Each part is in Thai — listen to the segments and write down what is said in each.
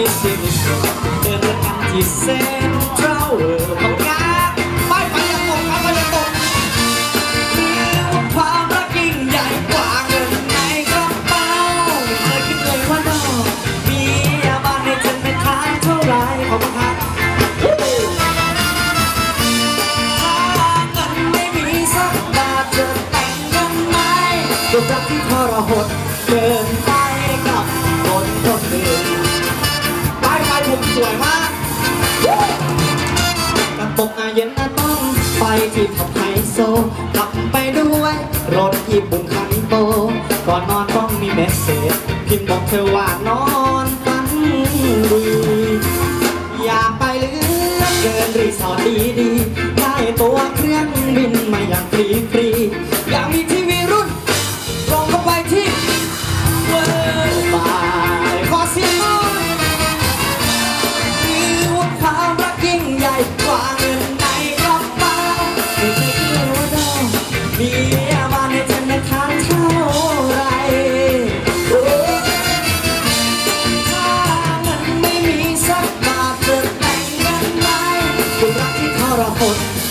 ที่สิ้นสุดเดินกันที่เซ็นทรัลเวิลด์ของงาไปไปอย่าตกครับไปอย่าตกคือว่าความรักยิ่งใหญ่กว่าเงินในกระเป๋าเคยคิดเลยว่าน้องมีอาบ้านในธนาคารเท่าไรขอบคุณครับถ้าเงินไม่มีสักบาทจะแต่งกันไหมรูปรักที่ทรหด ที่ท็อปไฮโซขับไปด้วยรถญี่ปุ่นคันโต ก่อนนอนต้องมีเมสเซจพิมพ์บอกเธอว่านอนฝันดีอยากไปเหลือเกินรีสอร์ทดีๆได้ตัวเครื่องบินมาอย่างฟรีฟรีๆอยากมี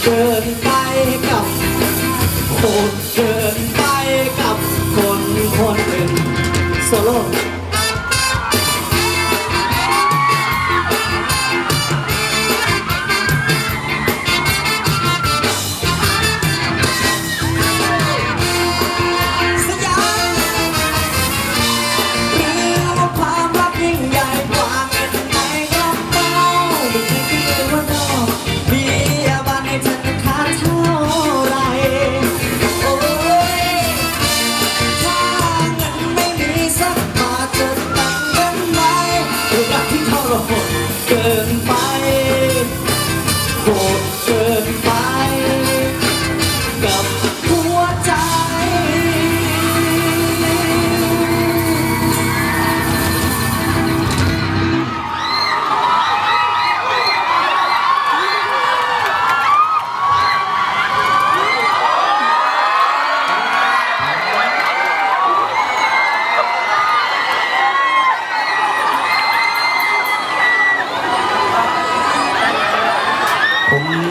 เกินไปกับโหดเกินไปกับคนคนหนึ่งโซโล่ ผม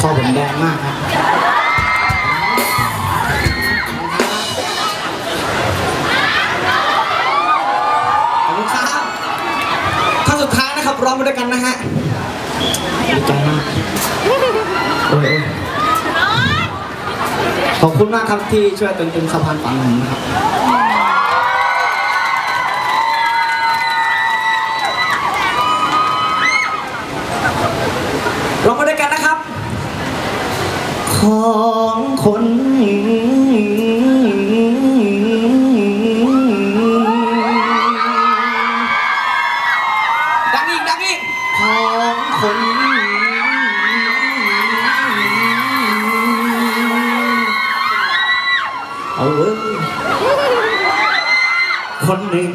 คอผมแดงมากครับขอบคุณครับท่านสุดท้ายนะครับร้องไปด้วยกันนะฮะดีใจมากโอ้ยโอ้ยขอบคุณมากครับที่ช่วยเติมเต็มสะพานฝันผมนะครับ ของคนดังอีกดังอีกของคนเอาเว้ยคนหนึ่ง